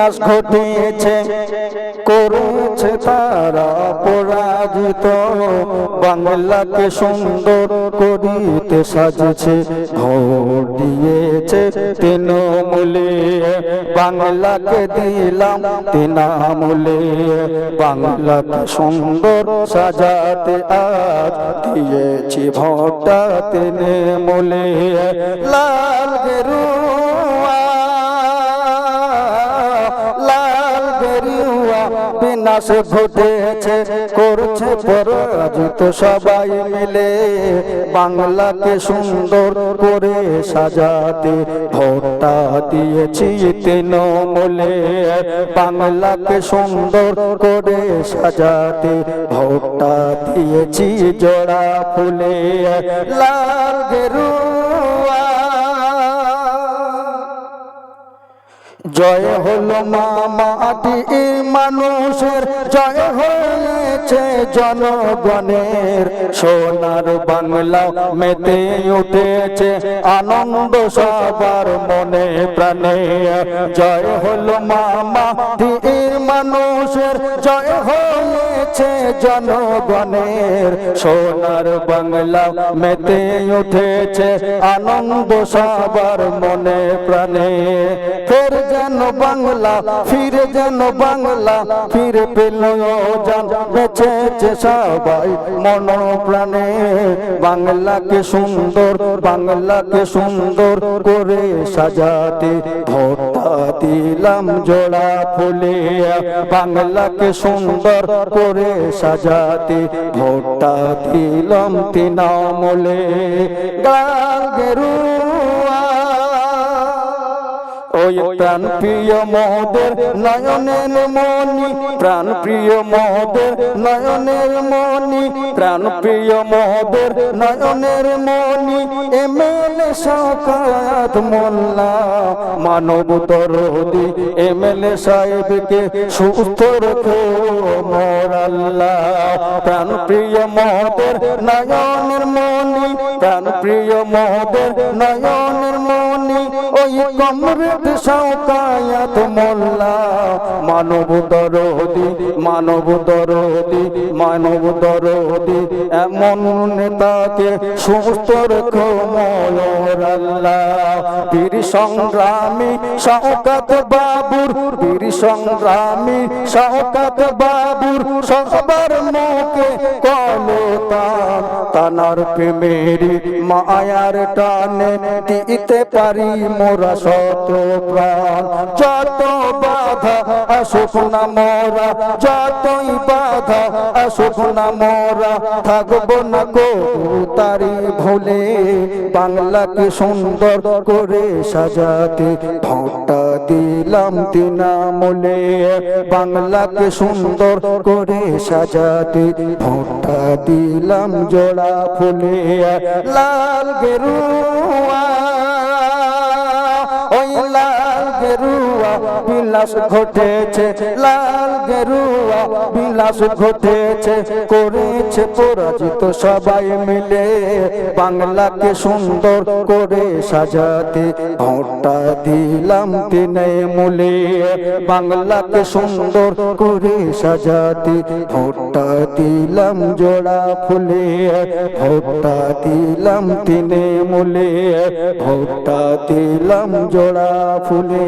বিনাশ ঘটিয়েছে, করেছে তারা পরাজিত। বাংলাকে সুন্দর করিতে সাজেছে ভোট দিয়েছে তৃণমূলে। বাংলাকে দিলাম তৃণমূলে, বাংলাকে সুন্দর সাজাতে আজ দিয়েছি ভোটটা তৃণমূলে। লাল গেরুয়া বিনাশ ঘটেছে, করছে পরাজিত সবাই মিলে। বাংলাকে সুন্দর করে সাজাতে ভোটটা দিয়েছি তৃণমূলে। বাংলাকে সুন্দর করে সাজাতে ভোটটা দিয়েছি জোড়া ফুলে। লাল গেরুয়া জয় হলো মা মাটি মানুষের, জয় হয়েছে জনগণের। সোনার বাংলা মেতে উঠেছে, আনন্দ সবার মনে প্রাণে। জয় হলো মা মাটি মানুষের, জয় হয়েছে জনগণের। সোনার বাংলা মেতে উঠেছে আনন্দ সবার মনে প্রাণে। ফের যেন বাংলা, ফিরে যেন বাংলা, ফিরে পেল জান বেঁচেছে সবাই মন প্রাণে বাংলাকে সুন্দর বাংলাকে সুন্দর করে সাজাতে ভোটটা দিলাম জোড়া ফুলে। বাংলাকে সুন্দর করে সাজাতে ভোটটা দিলাম তিনামলে। গাল গেরুয়া ওই প্রাণ প্রিয় মোদের নয়নের মনি প্রাণ প্রিয় মোদের নয়নের মনি প্রাণ প্রিয় মোদের নয়নের মনি এমএলএ শওকাত মোল্লা, মানব দরদি এমএলএ সাহেবকে সুস্থ রেখো মোর আল্লাহ প্রাণ প্রিয় মোদের নয়নের মনি প্রাণ প্রিয় মোদের নয়নের মনি ওই কমরেড শওকায়াত মোল্লা। মানব দরদি মানব দরদি মানব দরদি। এমন নেতাকে সুস্থ রেখো ময়ূর আল্লাহ বীর সংগ্রামী শওকাত বাবুর, বীর সংগ্রামী শওকাত বাবুর, সবার মুখে কলতান তানার প্রেমেরি মায়ার টানে দিতে পারি মোরা শত প্রাণ। যত বাধা আসুক না মোরা, যতই বাধা আসুক না মোরা, থাকব না কো তারি ভুলে। বাংলাকে সুন্দর করে সাজাতে ভোটটা দিলাম তৃণমূলে বাংলাকে সুন্দর করে সাজাতে ভোটটা দিলাম জোড়া ফুলে লাল গেরুয়া বিলাস ঘটেছে, লাল গেরুয়া বিলাস ঘটেছে, করেছে পরাজিত সবাই মিলে। বাংলাকে সুন্দর করে সাজাতে ভোটটা দিলাম তিনে মূলে। বাংলাকে সুন্দর করে সাজাতে ভোটটা দিলাম জোড়া ফুলে। ভোটটা দিলাম তিনে মূলে, ভোটটা দিলাম জোড়া ফুলে।